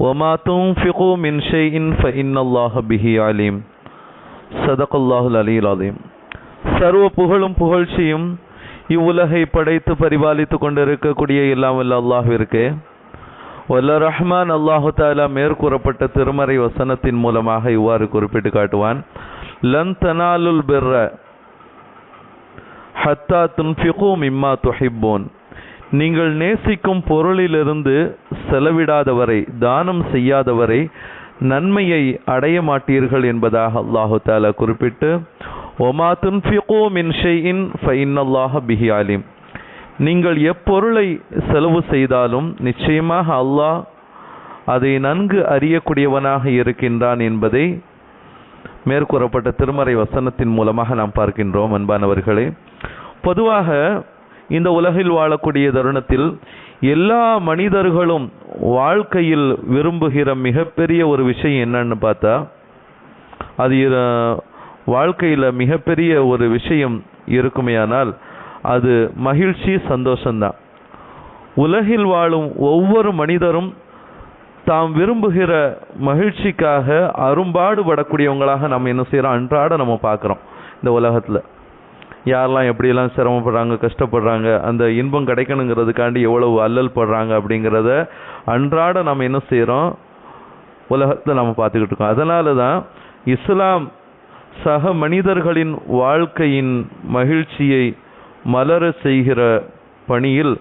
وما تنفقوا من شيء فإن الله به عليم صدق الله العلي العظيم சர்வ புகழும் புகழ்ச்சியும் இவ்வுலகை படைத்து பரிபாலித்து கொண்டிருக்கக்கூடிய எல்லாம் வல்ல அல்லாஹ்விற்கு வல்ல ரஹ்மான் அல்லாஹு தாலா மேற்கூறப்பட்ட திருமறை வசனத்தின் மூலமாக இவ்வாறு குறிப்பிட்டு காட்டுவான் லன் தனாலுல் பிர்ர ஹத்தா துன்ஃபிகு மிம்மா துஹிப்போன் நீங்கள் நேசிக்கும் பொருளிலிருந்து செலவிடாதவரை தானம் செய்யாதவரை நன்மையை அடைய மாட்டீர்கள் என்பதாக அல்லாஹு தாலா குறிப்பிட்டு ஒமா துன்ஃபிகோ மின் ஃபைன் அல்லாஹ பிஹி நீங்கள் எப்பொருளை செலவு செய்தாலும் நிச்சயமாக அல்லாஹ் அதை நன்கு அறியக்கூடியவனாக இருக்கின்றான் என்பதை மேற்கூறப்பட்ட திருமறை வசனத்தின் மூலமாக நாம் பார்க்கின்றோம் அன்பானவர்களே. பொதுவாக இந்த உலகில் வாழக்கூடிய தருணத்தில் எல்லா மனிதர்களும் வாழ்க்கையில் விரும்புகிற மிகப்பெரிய ஒரு விஷயம் என்னன்னு பார்த்தா அது வாழ்க்கையில் மிகப்பெரிய ஒரு விஷயம் இருக்குமையானால் அது மகிழ்ச்சி சந்தோஷம்தான். உலகில் வாழும் ஒவ்வொரு மனிதரும் தாம் விரும்புகிற மகிழ்ச்சிக்காக அரும்பாடுபடக்கூடியவங்களாக நம்ம என்ன செய்கிறோம் அன்றாட நம்ம பார்க்குறோம் இந்த உலகத்தில். யாரெல்லாம் எப்படியெல்லாம் சிரமப்படுறாங்க கஷ்டப்படுறாங்க அந்த இன்பம் கிடைக்கணுங்கிறதுக்காண்டி எவ்வளவு அல்லல் படுறாங்க அப்படிங்கிறத அன்றாட நம்ம என்ன செய்கிறோம் உலகத்தில் நம்ம பார்த்துக்கிட்டு இருக்கோம். அதனால தான் இஸ்லாம் சக மனிதர்களின் வாழ்க்கையின் மகிழ்ச்சியை மலர செய்கிற பணியில்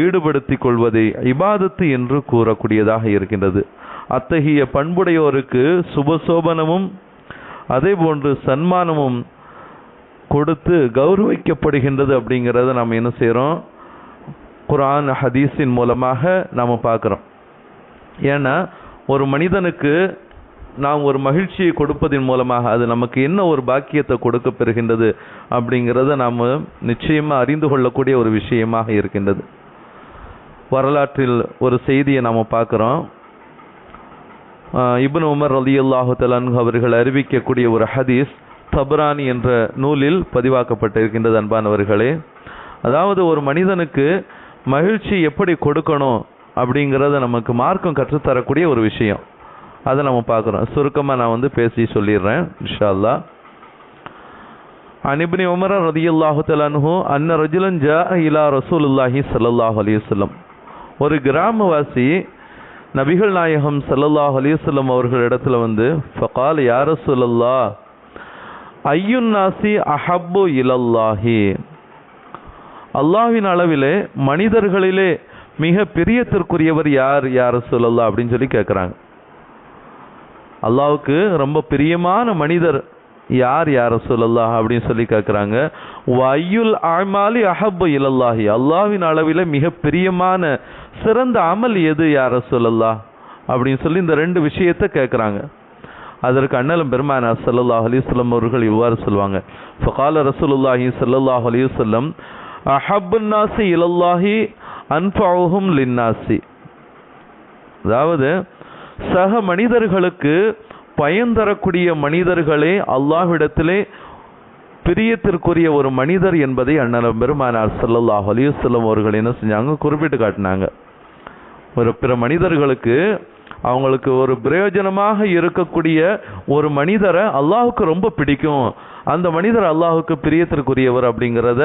ஈடுபடுத்திக் கொள்வதை இபாதத்து என்று கூறக்கூடியதாக இருக்கின்றது. அத்தகைய பண்புடையோருக்கு சுபசோபனமும் அதே போன்று சன்மானமும் கொடுத்து கௌரவிக்கப்படுகின்றது அப்படிங்கிறத நம்ம என்ன செய்கிறோம் குரான் ஹதீஸின் மூலமாக நாம் பார்க்குறோம். ஏன்னா ஒரு மனிதனுக்கு நாம் ஒரு மகிழ்ச்சியை கொடுப்பதன் மூலமாக அது நமக்கு என்ன ஒரு பாக்கியத்தை கொடுக்க பெறுகின்றது அப்படிங்கிறத நாம் நிச்சயமாக அறிந்து கொள்ளக்கூடிய ஒரு விஷயமாக இருக்கின்றது. வரலாற்றில் ஒரு செய்தியை நாம் பார்க்குறோம். இபன் உமர் ரலியல்லாஹு தலான்ஹு அவர்கள் அறிவிக்கக்கூடிய ஒரு ஹதீஸ் தப்ரானி என்ற நூலில் பதிவாக்கப்பட்டிருக்கின்றது அன்பானவர்களே அதாவது ஒரு மனிதனுக்கு மகிழ்ச்சி எப்படி கொடுக்கணும் அப்படிங்கிறத நமக்கு மார்க்கம் கற்றுத்தரக்கூடிய ஒரு விஷயம் அதை நம்ம பார்க்குறோம் சுருக்கமாக நான் வந்து பேசி சொல்லிடுறேன் இன்ஷா அல்லாஹ் عن ابن عمر رضي الله تعالى عنه أن رجلا جاء إلى رسول الله صلى الله عليه وسلم ஒரு கிராமவாசி நபிகள் நாயகம் ஸல்லல்லாஹு அலைஹி வஸல்லம் அவர்கள் இடத்துல வந்து ஃபகால் யா ரசூலல்லாஹ் ஐயுன்னாசி அஹப்பு இலல்லாஹி. அல்லாஹின் அளவிலே மனிதர்களிலே மிக பிரியத்திற்குரியவர் யார் யார் சொல்லல்லா அப்படின்னு சொல்லி கேட்குறாங்க அல்லாவுக்கு ரொம்ப பிரியமான மனிதர் யார் யார் சொல்லல்லா அப்படின்னு சொல்லி கேட்குறாங்க வயுல் ஆமாலி அஹப்பு இலல்லாஹி. அல்லாஹ்வின் அளவிலே மிக பிரியமான சிறந்த அமல் எது யார் சொல்லல்லா அப்படின்னு சொல்லி இந்த ரெண்டு விஷயத்தை கேட்குறாங்க அதற்கு அண்ணலும் பெருமானார் சல்லல்லாஹ் அலைஹி அவர்கள் இவ்வாறு சொல்லுவாங்க ஃபகால ரசூலுல்லாஹி சல்லல்லாஹ் அலைஹி வஸல்லம் இலல்லாஹி அன்ஃபஉஹும் லின்னாசி அதாவது சக மனிதர்களுக்கு பயன் தரக்கூடிய மனிதர்களே அல்லாஹ்விடத்திலே பிரியத்திற்குரிய ஒரு மனிதர் என்பதை அண்ணலம் பெருமானார் சல்லல்லாஹ் அலைஹி அவர்கள் என்ன செஞ்சாங்க? குறிப்பிட்டு காட்டினாங்க. ஒரு பிற மனிதர்களுக்கு அவங்களுக்கு ஒரு பிரயோஜனமாக இருக்கக்கூடிய ஒரு மனிதரை அல்லாஹுக்கு ரொம்ப பிடிக்கும். அந்த மனிதர் அல்லாஹுக்கு பிரியத்திற்குரியவர் அப்படிங்கிறத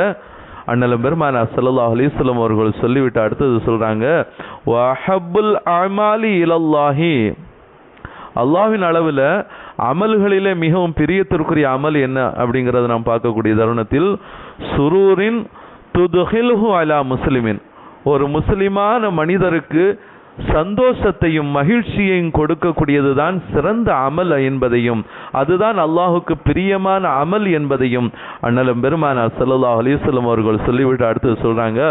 அண்ணலம் பெருமான ஸல்லல்லாஹு அலிஸ்லம் அவர்கள் சொல்லிவிட்டு அடுத்தது சொல்கிறாங்க வஹபுல் அமாலி இலல்லாஹி. அல்லாஹின் அளவில் அமல்களிலே மிகவும் பிரியத்திற்குரிய அமல் என்ன அப்படிங்கிறத நாம் பார்க்கக்கூடிய தருணத்தில் சுரூரின் துதுஹில்ஹு அலா முஸ்லிமின். ஒரு முஸ்லிமான மனிதருக்கு சந்தோஷத்தையும் மகிழ்ச்சியையும் கொடுக்கக்கூடியதுதான் சிறந்த அமல் என்பதையும் அதுதான் அல்லாஹுக்கு பிரியமான அமல் என்பதையும் அண்ணலம் பெருமானா சல்லா அலைஹி அவர்கள் சொல்லிவிட்டு அடுத்து சொல்றாங்க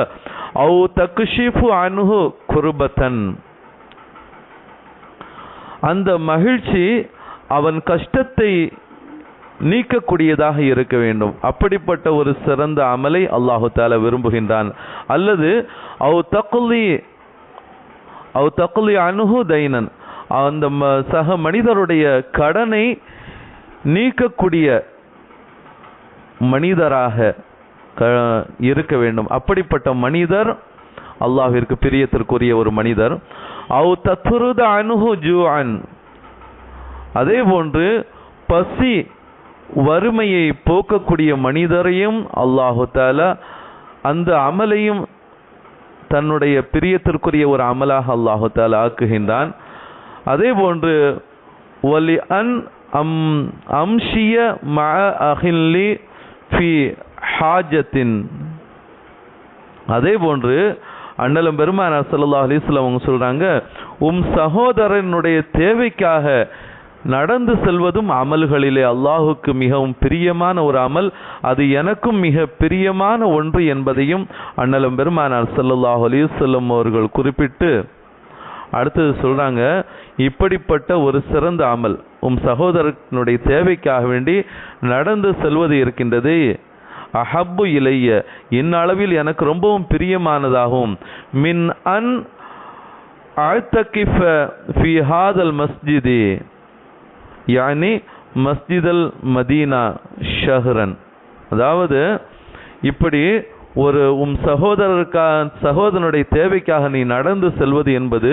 அவு தக்குஷீஃபு அனுகு குருபத்தன். அந்த மகிழ்ச்சி அவன் கஷ்டத்தை நீக்கக்கூடியதாக இருக்க வேண்டும். அப்படிப்பட்ட ஒரு சிறந்த அமலை அல்லாஹு தால விரும்புகின்றான். அல்லது அவ் தக்குலி அவ் தக்குலி அணுகு தைனன். அந்த ம- சக மனிதருடைய கடனை நீக்கக்கூடிய மனிதராக க- இருக்க வேண்டும். அப்படிப்பட்ட மனிதர் அல்லாஹிற்கு பிரியத்திற்குரிய ஒரு மனிதர். அவ் தத்துருத அணுகு ஜூஅன். அதே போன்று பசி வறுமையை போக்கக்கூடிய மனிதரையும் அல்லாஹு தாலா அந்த அமலையும் தன்னுடைய பிரியத்திற்குரிய ஒரு அமலாக அல்லாஹு தாலா ஆக்குகின்றான். அதே போன்று வலி அன் அம் அம்ஷிய ம அஹில்லி ஃபி ஹாஜத்தின். அதே போன்று அண்ணலும் பெருமானார் ஸல்லல்லாஹு அலிஸ்லாம் அவங்க சொல்றாங்க உம் சகோதரனுடைய தேவைக்காக நடந்து செல்வதும் அமல்களிலே அல்லாஹுக்கு மிகவும் பிரியமான ஒரு அமல். அது எனக்கும் மிக பிரியமான ஒன்று என்பதையும் அண்ணலம் பெருமானார் ஸல்லல்லாஹு அலிசல்லம் அவர்கள் குறிப்பிட்டு அடுத்தது சொல்கிறாங்க இப்படிப்பட்ட ஒரு சிறந்த அமல் உம் சகோதரனுடைய தேவைக்காக வேண்டி நடந்து செல்வது இருக்கின்றது. அஹப்பு இலைய இந்நளவில் எனக்கு ரொம்பவும் பிரியமானதாகும். மின் அன் அழ்த்தகிஃப ஃபி ஹாதல் மஸ்ஜிதி. யானி மஸ்ஜிதல் மதீனா ஷஹ்ரன். அதாவது இப்படி ஒரு உம் சகோதரருக்கா சகோதரனுடைய தேவைக்காக நீ நடந்து செல்வது என்பது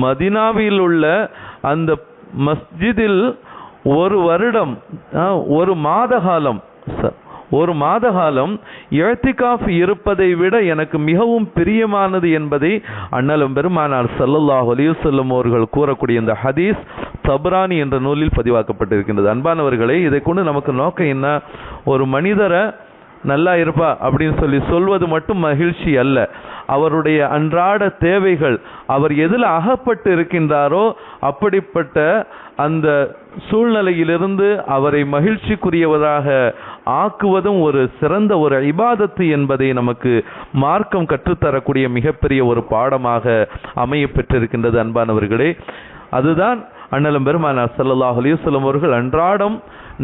மதினாவில் உள்ள அந்த மஸ்ஜிதில் ஒரு வருடம் ஆ, ஒரு மாத காலம் ச- ஒரு மாத காலம் இழத்திகாஃப் இருப்பதை விட எனக்கு மிகவும் பிரியமானது என்பதை அண்ணலும் பெருமானார் சல்லல்லாஹ் அலைஹி அவர்கள் கூறக்கூடிய இந்த ஹதீஸ் தப்ரானி என்ற நூலில் பதிவாக்கப்பட்டிருக்கின்றது. அன்பானவர்களே இதை கொண்டு நமக்கு நோக்கம் என்ன? ஒரு மனிதரை நல்லா இருப்பா அப்படின்னு சொல்லி சொல்வது மட்டும் மகிழ்ச்சி அல்ல. அவருடைய அன்றாட தேவைகள் அவர் எதில் அகப்பட்டு இருக்கின்றாரோ அப்படிப்பட்ட அந்த சூழ்நிலையிலிருந்து அவரை மகிழ்ச்சிக்குரியவராக ஆக்குவதும் ஒரு சிறந்த ஒரு இபாதத்து என்பதை நமக்கு மார்க்கம் கற்றுத்தரக்கூடிய மிகப்பெரிய ஒரு பாடமாக அமைய பெற்றிருக்கின்றது அன்பானவர்களே. அதுதான் அண்ணலும் பெருமானார் ஸல்லல்லாஹு அலைஹி அவர்கள் அன்றாடம்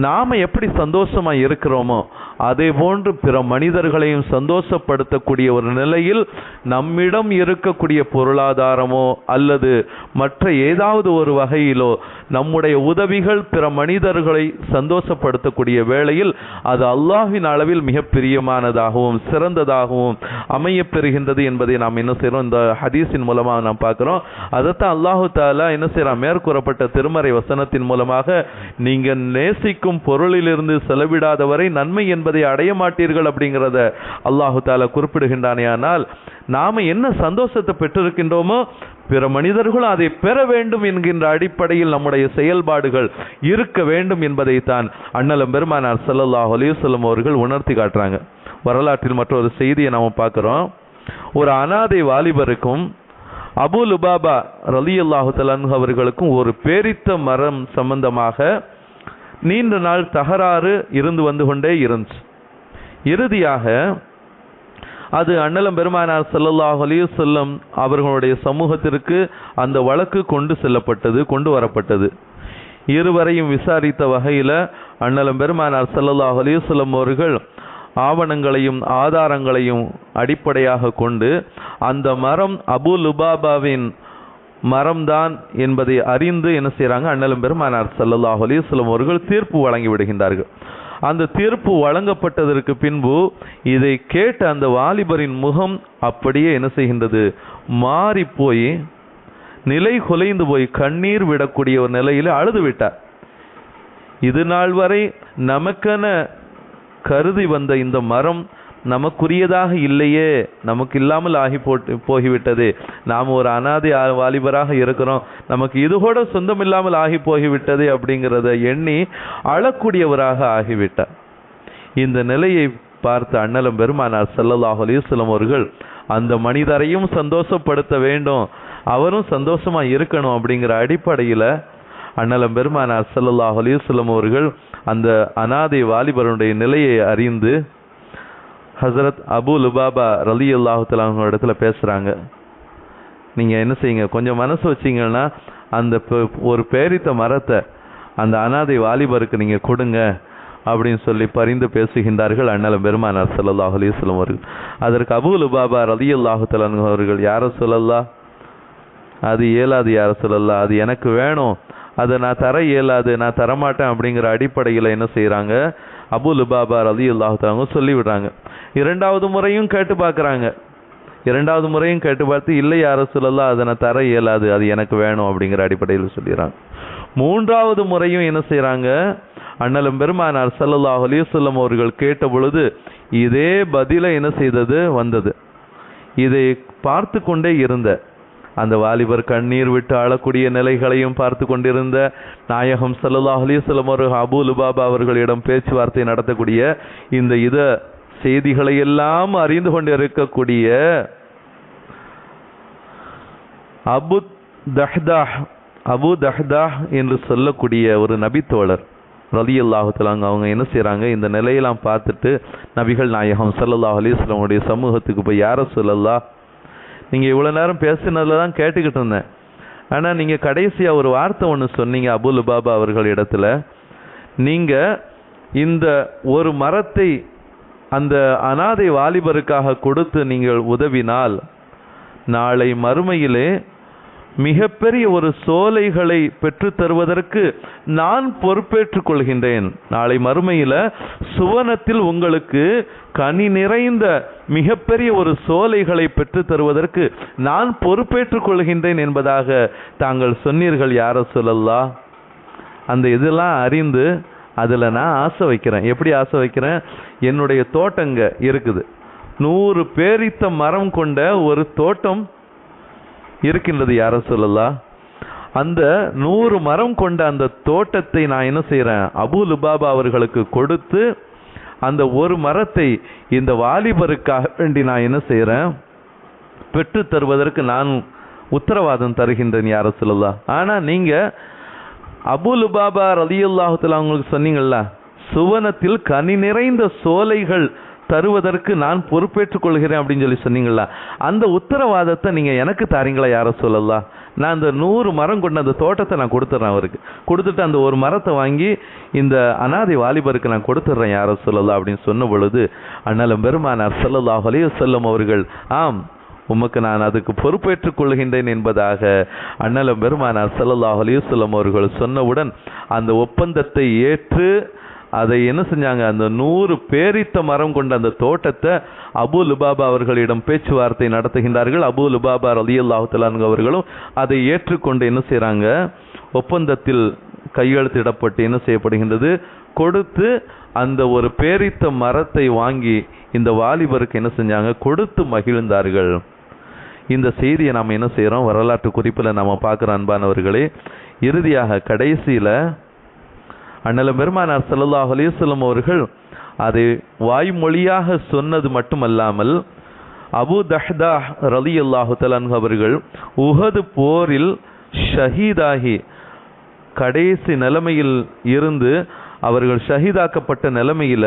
நாம் எப்படி சந்தோஷமாக இருக்கிறோமோ அதே போன்று பிற மனிதர்களையும் சந்தோஷப்படுத்தக்கூடிய ஒரு நிலையில் நம்மிடம் இருக்கக்கூடிய பொருளாதாரமோ அல்லது மற்ற ஏதாவது ஒரு வகையிலோ நம்முடைய உதவிகள் பிற மனிதர்களை சந்தோஷப்படுத்தக்கூடிய வேளையில் அது அல்லாஹின் அளவில் மிக பிரியமானதாகவும் சிறந்ததாகவும் அமையப்பெறுகின்றது என்பதை நாம் என்ன செய்கிறோம் இந்த ஹதீஸின் மூலமாக நாம் பார்க்குறோம். அதைத்தான் அல்லாஹு தாலா என்ன செய்கிறான் மேற்கூறப்பட்ட திருமறை வசனத்தின் மூலமாக நீங்கள் நேசிக்கும் பொருளிலிருந்து செலவிடாதவரை நன்மை என்பதை அடைய மாட்டீர்கள் அப்படிங்கிறத அல்லாஹு தாலா குறிப்பிடுகின்றானே. ஆனால் நாம என்ன சந்தோஷத்தை பெற்றிருக்கின்றோமோ பிற மனிதர்களும் அதை பெற வேண்டும் என்கின்ற அடிப்படையில் நம்முடைய செயல்பாடுகள் இருக்க வேண்டும் என்பதைத்தான் அண்ணலம் பெருமானார் சல்லல்லாஹ் அலைஹி அவர்கள் உணர்த்தி காட்டுறாங்க. வரலாற்றில் மற்றொரு செய்தியை நாம பார்க்குறோம். ஒரு அனாதை வாலிபருக்கும் அபு லுபாபா ரலி அல்லாஹு அவர்களுக்கும் ஒரு பேரித்த மரம் சம்பந்தமாக நீண்ட நாள் தகராறு இருந்து வந்து கொண்டே இருந்துச்சு. இறுதியாக அது அண்ணலம் பெருமானார் ஸல்லல்லாஹு அலைஹி அவர்களுடைய சமூகத்திற்கு அந்த வழக்கு கொண்டு செல்லப்பட்டது கொண்டு வரப்பட்டது. இருவரையும் விசாரித்த வகையில் அண்ணலம் பெருமானார் ஸல்லல்லாஹு அலைஹி அவர்கள் ஆவணங்களையும் ஆதாரங்களையும் அடிப்படையாக கொண்டு அந்த மரம் அபு லுபாபாவின் மரம்தான் என்பதை அறிந்து என்ன செய்கிறாங்க அண்ணலும் பெருமானார் சல்லல்லாஹ் அலிஸ்லம் அவர்கள் தீர்ப்பு வழங்கி விடுகின்றார்கள். அந்த தீர்ப்பு வழங்கப்பட்டதற்கு பின்பு இதை கேட்ட அந்த வாலிபரின் முகம் அப்படியே என்ன செய்கின்றது? மாறி போய் நிலை குலைந்து போய் கண்ணீர் விடக்கூடிய ஒரு நிலையில் அழுது விட்டார். இது நாள் வரை நமக்கென கருதி வந்த இந்த மரம் நமக்குரியதாக இல்லையே நமக்கு இல்லாமல் ஆகி போட்டு போகிவிட்டது. நாம் ஒரு அனாதை வாலிபராக இருக்கிறோம். நமக்கு இது கூட சொந்தம் இல்லாமல் ஆகி போகிவிட்டது அப்படிங்கிறத எண்ணி அழக்கூடியவராக ஆகிவிட்டார். இந்த நிலையை பார்த்த அண்ணலம் பெருமானார் ஸல்லல்லாஹு அலைஹி அவர்கள் அந்த மனிதரையும் சந்தோஷப்படுத்த வேண்டும் அவரும் சந்தோஷமா இருக்கணும் அப்படிங்கிற அடிப்படையில் அண்ணலம் பெருமானார் ஸல்லல்லாஹு அலைஹி அவர்கள் அந்த அனாதை வாலிபருடைய நிலையை அறிந்து ஹசரத் அபு லுபாபா ரலியல்லாஹு தஆலா இடத்துல பேசுகிறாங்க நீங்கள் என்ன செய்யுங்க? கொஞ்சம் மனசு வச்சீங்கன்னா அந்த பெ- ஒரு பேரித்த மரத்தை அந்த அனாதை வாலிபருக்கு நீங்கள் கொடுங்க அப்படின்னு சொல்லி பரிந்து பேசுகின்றார்கள் அண்ணலம் பெருமானார் ஸல்லல்லாஹு அலிஸ்லம் அவர்கள். அதற்கு அபுலு பாபா ரலியல்லாஹு தஆலா அவர்கள் யார சொல்லல்லா அது இயலாது யார சொல்லல்லா அது எனக்கு வேணும். அதை நான் தர இயலாது நான் தரமாட்டேன் அப்படிங்கிற அடிப்படையில் என்ன செய்கிறாங்க அபு லுபாபா அலி அல்லாஹாங்க சொல்லிவிடுறாங்க. இரண்டாவது முறையும் கேட்டு பார்க்குறாங்க. இரண்டாவது முறையும் கேட்டு பார்த்து இல்லை யார சொல்லலாம் அதை நான் தர இயலாது அது எனக்கு வேணும் அப்படிங்கிற அடிப்படையில் சொல்லிடுறாங்க. மூன்றாவது முறையும் என்ன செய்கிறாங்க அண்ணலும் பெருமானார் சல்லல்லாஹ் அலைஹி அவர்கள் கேட்ட பொழுது இதே பதிலை என்ன செய்தது? வந்தது. இதை பார்த்து கொண்டே இருந்த. அந்த வாலிபர் கண்ணீர் விட்டு அழக்கூடிய நிலைகளையும் பார்த்து கொண்டிருந்த நாயகம் ஸல்லல்லாஹு அலைஹி ஒரு அபு லுபாபா அவர்களிடம் பேச்சுவார்த்தை நடத்தக்கூடிய இந்த இத செய்திகளை எல்லாம் அறிந்து கொண்டிருக்கக்கூடிய அபு தஹ்தாஹ் அபு தஹ்தாஹ் என்று சொல்லக்கூடிய ஒரு நபித்தோழர் ரதி அல்லாஹுத்தலாங்க அவங்க என்ன செய்கிறாங்க இந்த நிலையெல்லாம் பார்த்துட்டு நபிகள் நாயகம் சல்லல்லாஹ் அலைஹி சமூகத்துக்கு போய் யார சொல்லல்லா நீங்கள் இவ்வளோ நேரம் பேசினதில் தான் கேட்டுக்கிட்டு இருந்தேன். ஆனால் நீங்கள் கடைசியாக ஒரு வார்த்தை ஒன்று சொன்னீங்க அபுல் பாபா அவர்கள் இடத்துல. நீங்கள் இந்த ஒரு மரத்தை அந்த அனாதை வாலிபருக்காக கொடுத்து நீங்கள் உதவினால் நாளை மறுமையிலே மிகப்பெரிய ஒரு சோலைகளை பெற்றுத் தருவதற்கு நான் பொறுப்பேற்றுக் கொள்கின்றேன். நாளை மறுமையில் சுவனத்தில் உங்களுக்கு கனி நிறைந்த மிகப்பெரிய ஒரு சோலைகளை பெற்றுத் தருவதற்கு நான் பொறுப்பேற்றுக் கொள்கின்றேன் என்பதாக தாங்கள் சொன்னீர்கள் யார சொல்லல்லா அந்த இதெல்லாம் அறிந்து அதில் நான் ஆசை வைக்கிறேன். எப்படி ஆசை வைக்கிறேன்? என்னுடைய தோட்டங்க இருக்குது. நூறு பேரித்த மரம் கொண்ட ஒரு தோட்டம் இருக்கின்றது யார சொல்லலா? அந்த நூறு மரம் கொண்ட அந்த தோட்டத்தை நான் என்ன செய்கிறேன் அபு லுபாபா அவர்களுக்கு கொடுத்து அந்த ஒரு மரத்தை இந்த வாலிபருக்காக வேண்டி நான் என்ன செய்கிறேன் பெற்று தருவதற்கு நான் உத்தரவாதம் தருகின்றேன் யார சொல்லலா? ஆனால் நீங்கள் அபுலுபாபா லுபாபா அவங்களுக்கு சொன்னீங்கள்ல சுவனத்தில் கனி நிறைந்த சோலைகள் தருவதற்கு நான் பொறுப்பேற்றுக் கொள்கிறேன் அப்படின்னு சொல்லி சொன்னீங்களா அந்த உத்தரவாதத்தை நீங்க எனக்கு தாரீங்களா யார சொல்லலாம் நான் அந்த நூறு மரம் கொண்ட அந்த தோட்டத்தை நான் கொடுத்துட்றேன் அவருக்கு. கொடுத்துட்டு அந்த ஒரு மரத்தை வாங்கி இந்த அனாதை வாலிபருக்கு நான் கொடுத்துட்றேன் யார சொல்லலாம் அப்படின்னு சொன்ன பொழுது அண்ணலம் பெருமானார் ஸல்லல்லாஹு அலைஹி செல்லும் அவர்கள் ஆம் உமக்கு நான் அதுக்கு பொறுப்பேற்றுக் கொள்கின்றேன் என்பதாக அண்ணலம் பெருமானார் சல்லல்லாஹ் அலைஹி அவர்கள் சொன்னவுடன் அந்த ஒப்பந்தத்தை ஏற்று அதை என்ன செஞ்சாங்க? அந்த நூறு பேரித்த மரம் கொண்ட அந்த தோட்டத்தை அபு லுபாபா அவர்களிடம் பேச்சுவார்த்தை நடத்துகின்றார்கள். அபு லுபாபா ரலியல்லாஹு தஆலா அவர்களும் அதை ஏற்றுக்கொண்டு என்ன செய்கிறாங்க ஒப்பந்தத்தில் கையெழுத்திடப்பட்டு என்ன செய்யப்படுகின்றது? கொடுத்து அந்த ஒரு பேரித்த மரத்தை வாங்கி இந்த வாலிபருக்கு என்ன செஞ்சாங்க? கொடுத்து மகிழ்ந்தார்கள். இந்த செய்தியை நாம் என்ன செய்கிறோம் வரலாற்று குறிப்பில் நாம் பார்க்குற அன்பானவர்களே இறுதியாக கடைசியில் அண்ணலம் பெருமானார் சல்லாஹ் அலைஹி அவர்கள் அதை வாய்மொழியாக சொன்னது மட்டுமல்லாமல் அபு தஹ்தா ரலி அல்லாஹு அன்ஹு அவர்கள் உஹது போரில் ஷஹீதாகி கடைசி நிலைமையில் இருந்து அவர்கள் ஷஹீதாக்கப்பட்ட நிலைமையில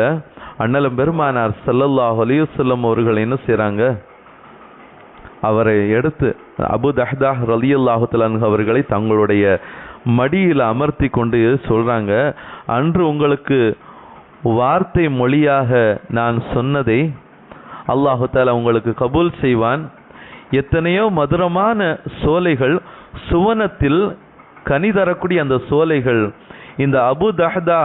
அண்ணலம் பெருமானார் சல்லல்லாஹ் அலைஹி அவர்கள் என்ன செய்கிறாங்க அவரை எடுத்து அபு தஹ்தா ரலி அல்லாஹு அன்ஹு அவர்களை தங்களுடைய மடியில் அமர்த்தி கொண்டு சொல்கிறாங்க அன்று உங்களுக்கு வார்த்தை மொழியாக நான் சொன்னதை அல்லாஹு தாலா உங்களுக்கு கபூல் செய்வான். எத்தனையோ மதுரமான சோலைகள் சுவனத்தில் கனி தரக்கூடிய அந்த சோலைகள் இந்த அபு தஹ்தா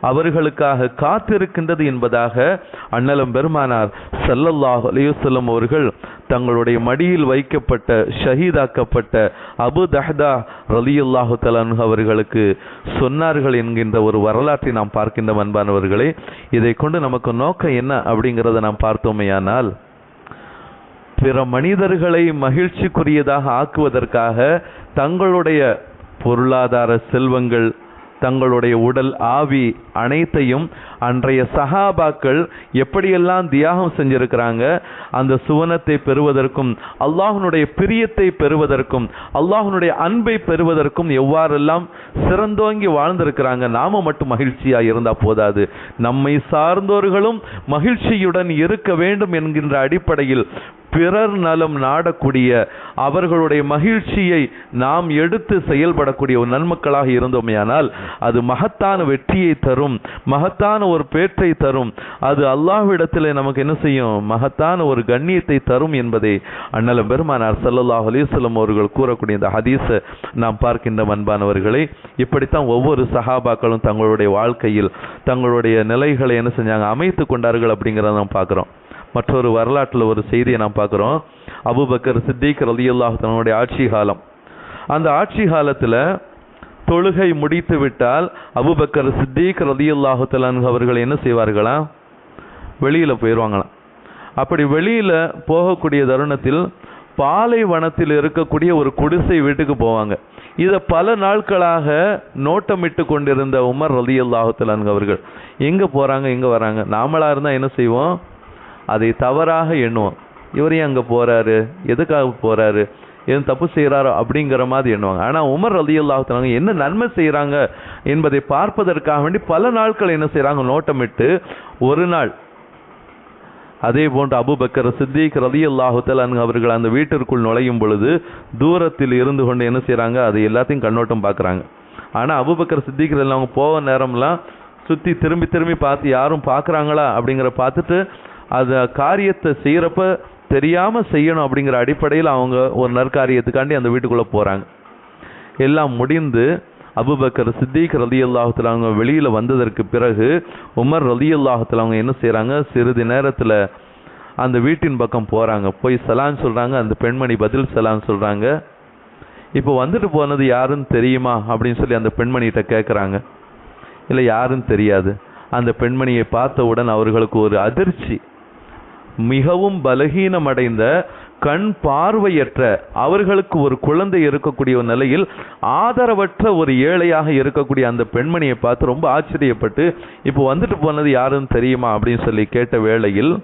அவர்களுக்காக காத்திருக்கின்றது என்பதாக அண்ணலம் பெருமானார் சல்லல்லாஹ் அலையுசல்லம் அவர்கள் தங்களுடைய மடியில் வைக்கப்பட்ட ஷஹீதாக்கப்பட்ட அபு தஹ்தா ரலியுல்லாஹு தலான் அவர்களுக்கு சொன்னார்கள் என்கின்ற ஒரு வரலாற்றை நாம் பார்க்கின்ற அன்பானவர்களே. இதை கொண்டு நமக்கு நோக்கம் என்ன அப்படிங்கிறத நாம் பார்த்தோமேயானால் பிற மனிதர்களை மகிழ்ச்சிக்குரியதாக ஆக்குவதற்காக தங்களுடைய பொருளாதார செல்வங்கள் தங்களுடைய உடல் ஆவி அனைத்தையும் அன்றைய சஹாபாக்கள் எப்படியெல்லாம் தியாகம் செஞ்சிருக்கிறாங்க அந்த சுவனத்தை பெறுவதற்கும் அல்லாஹனுடைய பிரியத்தை பெறுவதற்கும் அல்லாஹனுடைய அன்பை பெறுவதற்கும் எவ்வாறெல்லாம் சிறந்தோங்கி வாழ்ந்திருக்கிறாங்க நாம மட்டும் மகிழ்ச்சியா இருந்தா போதாது. நம்மை சார்ந்தோர்களும் மகிழ்ச்சியுடன் இருக்க வேண்டும் என்கின்ற அடிப்படையில் பிறர் நலம் நாடக்கூடிய அவர்களுடைய மகிழ்ச்சியை நாம் எடுத்து செயல்படக்கூடிய ஒரு நன்மக்களாக இருந்தோமேயானால் அது மகத்தான வெற்றியை தரும் மகத்தான ஒரு பேற்றை தரும். அது அல்லாஹ்விடத்தில் நமக்கு என்ன செய்யும்? மகத்தான ஒரு கண்ணியத்தை தரும் என்பதை அண்ணலம் பெருமானார் சல்லல்லாஹ் அலிஸ்லம் அவர்கள் கூறக்கூடிய இந்த ஹதீஸை நாம் பார்க்கின்ற அன்பானவர்களை. இப்படித்தான் ஒவ்வொரு சஹாபாக்களும் தங்களுடைய வாழ்க்கையில் தங்களுடைய நிலைகளை என்ன செஞ்சாங்க? அமைத்து கொண்டார்கள் அப்படிங்கிறத நாம் பார்க்குறோம். மற்றொரு வரலாற்றில் ஒரு செய்தியை நாம் பார்க்குறோம். அபுபக்கர் சித்திக் ரலியல்லாஹு தன்னுடைய ஆட்சி காலம். அந்த ஆட்சி காலத்தில் தொழுகை முடித்து விட்டால் அபுபக்கர் சித்திக் ரலியல்லாஹு தலான் அவர்கள் என்ன செய்வார்களாம் வெளியில் போயிடுவாங்களாம் அப்படி வெளியில் போகக்கூடிய தருணத்தில் பாலைவனத்தில் இருக்கக்கூடிய ஒரு குடிசை வீட்டுக்கு போவாங்க. இதை பல நாட்களாக நோட்டமிட்டு கொண்டிருந்த உமர் ரலியல்லாஹு தலான் அவர்கள் எங்கே போகிறாங்க எங்கே வராங்க? நாமளாக இருந்தால் என்ன செய்வோம்? அதை தவறாக எண்ணுவோம். இவர் ஏன் அங்கே போகிறாரு எதுக்காக போகிறாரு எதுவும் தப்பு செய்கிறாரோ அப்படிங்கிற மாதிரி எண்ணுவாங்க. ஆனால் உமர் ரலியல்லாஹு தஆலா என்ன நன்மை செய்கிறாங்க என்பதை பார்ப்பதற்காக வேண்டி பல நாட்கள் என்ன செய்கிறாங்க நோட்டமிட்டு ஒரு நாள் அதே போன்று அபுபக்கர் சித்திக் ரதி அல்லாஹுத்தல் அவர்கள் அந்த வீட்டிற்குள் நுழையும் பொழுது தூரத்தில் இருந்து கொண்டு என்ன செய்றாங்க? அது எல்லாத்தையும் கண்ணோட்டம் பார்க்குறாங்க. ஆனா அபுபக்கர் சித்திக் அவங்க போக நேரம்லாம் சுத்தி திரும்பி திரும்பி பார்த்து யாரும் பார்க்குறாங்களா அப்படிங்கிற பார்த்துட்டு அந்த காரியத்தை செய்கிறப்ப தெரியாமல் செய்யணும் அப்படிங்கிற அடிப்படையில் அவங்க ஒரு நற்காரியத்துக்காண்டி அந்த வீட்டுக்குள்ளே போகிறாங்க எல்லாம் முடிந்து அபுபக்கர் சித்திக் ரலியல்லாஹுத்துல அவங்க வெளியில் வந்ததற்கு பிறகு உமர் ரலியல்லாஹுத்துல அவங்க என்ன செய்கிறாங்க சிறிது நேரத்தில் அந்த வீட்டின் பக்கம் போகிறாங்க போய் சலான்னு சொல்கிறாங்க அந்த பெண்மணி பதில் சலான்னு சொல்கிறாங்க இப்போ வந்துட்டு போனது யாருன்னு தெரியுமா? அப்படின்னு சொல்லி அந்த பெண்மணிகிட்ட கேட்குறாங்க இல்லை யாருன்னு தெரியாது. அந்த பெண்மணியை பார்த்தவுடன் அவர்களுக்கு ஒரு அதிர்ச்சி. மிகவும் பலகீனமடைந்த கண் பார்வையற்ற அவர்களுக்கு ஒரு குழந்தை இருக்கக்கூடிய ஒரு நிலையில் ஆதரவற்ற ஒரு ஏழையாக இருக்கக்கூடிய அந்த பெண்மணியை பார்த்து ரொம்ப ஆச்சரியப்பட்டு இப்போ வந்துட்டு போனது யாருன்னு தெரியுமா? அப்படின்னு சொல்லி கேட்ட வேளையில்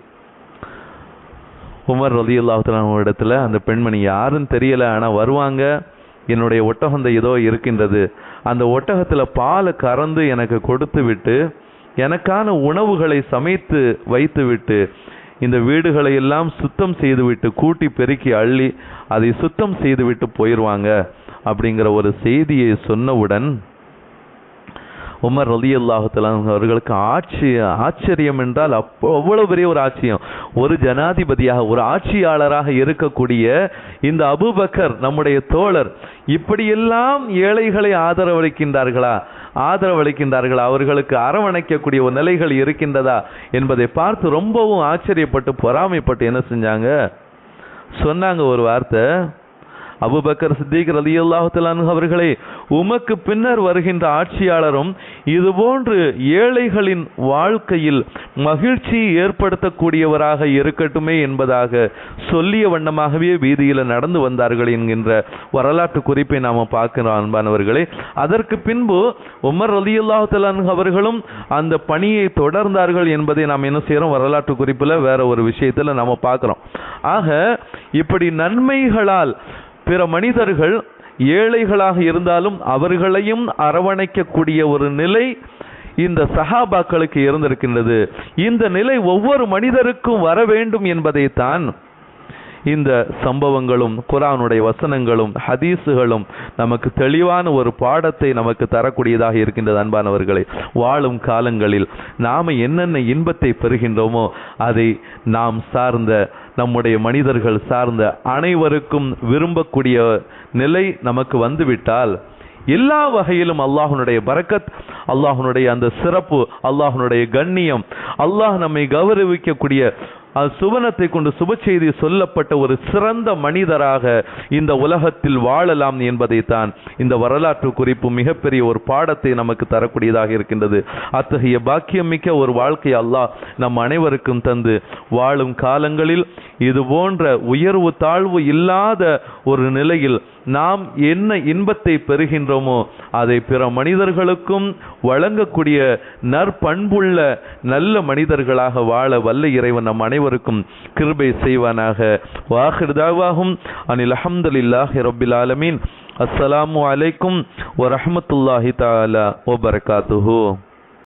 உமர் ரலி இடத்துல அந்த பெண்மணி யாருன்னு தெரியல ஆனா வருவாங்க. என்னுடைய ஒட்டகந்த ஏதோ இருக்கின்றது. அந்த ஒட்டகத்துல பாலை கறந்து எனக்கு கொடுத்து விட்டு எனக்கான உணவுகளை சமைத்து வைத்து விட்டு இந்த வீடுகளை எல்லாம் சுத்தம் செய்துவிட்டு கூட்டி பெருக்கி அள்ளி அதை சுத்தம் செய்துவிட்டு போயிடுவாங்க அப்படிங்கிற ஒரு செய்தியை சொன்னவுடன் உமர் ரலி அவர்களுக்கு ஆட்சி ஆச்சரியம் என்றால் அப்போ அவ்வளவு பெரிய ஒரு ஆச்சரியம். ஒரு ஜனாதிபதியாக ஒரு ஆட்சியாளராக இருக்கக்கூடிய இந்த அபுபக்கர் நம்முடைய தோழர் இப்படியெல்லாம் ஏழைகளை ஆதரவளிக்கின்றார்களா? ஆதரவளிக்கின்றார்கள். அவர்களுக்கு அரவணைக்கக்கூடிய ஒரு நிலைகள் இருக்கின்றதா என்பதை பார்த்து ரொம்பவும் ஆச்சரியப்பட்டு பொறாமைப்பட்டு என்ன செஞ்சாங்க? சொன்னாங்க ஒரு வார்த்தை. அபுபக்கர் சித்திக் ரலியல்லாஹு தஆலா அவர்களே உமக்கு பின்னர் வருகின்ற ஆட்சியாளரும் இதுபோன்று ஏழைகளின் வாழ்க்கையில் மகிழ்ச்சி ஏற்படுத்தக்கூடியவராக இருக்கட்டுமே என்பதாக சொல்லிய வண்ணமாகவே வீதியில் நடந்து வந்தார்கள் என்கின்ற வரலாற்று குறிப்பை நாம் பார்க்கிறோம் அன்பானவர்களே. அதற்கு பின்பு உமர் ரலியல்லாஹு தஆலா அவர்களும் அந்த பணியை தொடர்ந்தார்கள் என்பதை நாம் என்ன செய்கிறோம் வரலாற்று குறிப்பில் வேற ஒரு விஷயத்தில் நாம் பார்க்குறோம். ஆக இப்படி நன்மைகளால் பிற மனிதர்கள் ஏழைகளாக இருந்தாலும் அவர்களையும் அரவணைக்கக்கூடிய ஒரு நிலை இந்த சஹாபாக்களுக்கு இருந்திருக்கின்றது. இந்த நிலை ஒவ்வொரு மனிதருக்கும் வர வேண்டும் என்பதைத்தான் இந்த சம்பவங்களும் குரானுடைய வசனங்களும் ஹதீஸுகளும் நமக்கு தெளிவான ஒரு பாடத்தை நமக்கு தரக்கூடியதாக இருக்கின்றது அன்பானவர்களே. வாழும் காலங்களில் நாம் என்னென்ன இன்பத்தை பெறுகின்றோமோ அதை நாம் சார்ந்த நம்முடைய மனிதர்கள் சார்ந்த அனைவருக்கும் விரும்பக்கூடிய நிலை நமக்கு வந்துவிட்டால் எல்லா வகையிலும் அல்லாஹனுடைய பரக்கத் அல்லாஹனுடைய அந்த சிறப்பு அல்லாஹனுடைய கண்ணியம் அல்லாஹ் நம்மை கௌரவிக்கக்கூடிய அது சுவனத்தை கொண்டு சுப செய்தி சொல்லப்பட்ட ஒரு சிறந்த மனிதராக இந்த உலகத்தில் வாழலாம் என்பதைத்தான் இந்த வரலாற்று குறிப்பு மிகப்பெரிய ஒரு பாடத்தை நமக்கு தரக்கூடியதாக இருக்கின்றது. அத்தகைய பாக்கியம் மிக்க ஒரு வாழ்க்கை அல்லாஹ் நம் அனைவருக்கும் தந்து வாழும் காலங்களில் இது போன்ற உயர்வு தாழ்வு இல்லாத ஒரு நிலையில் நாம் என்ன இன்பத்தை பெறுகின்றோமோ அதை பிற மனிதர்களுக்கும் வழங்கக்கூடிய நற்பண்புள்ள நல்ல மனிதர்களாக வாழ வல்ல இறைவன் நம் அனைவருக்கும் கிருபை செய்வானாக. வாகிருதாவாகும் அனில் அஹமதுல்லாஹி ரபில் ஆலமீன். அஸ்ஸலாமு அலைக்கும் வரஹமத்துல்லாஹி தாலா வபரகாத்துஹு.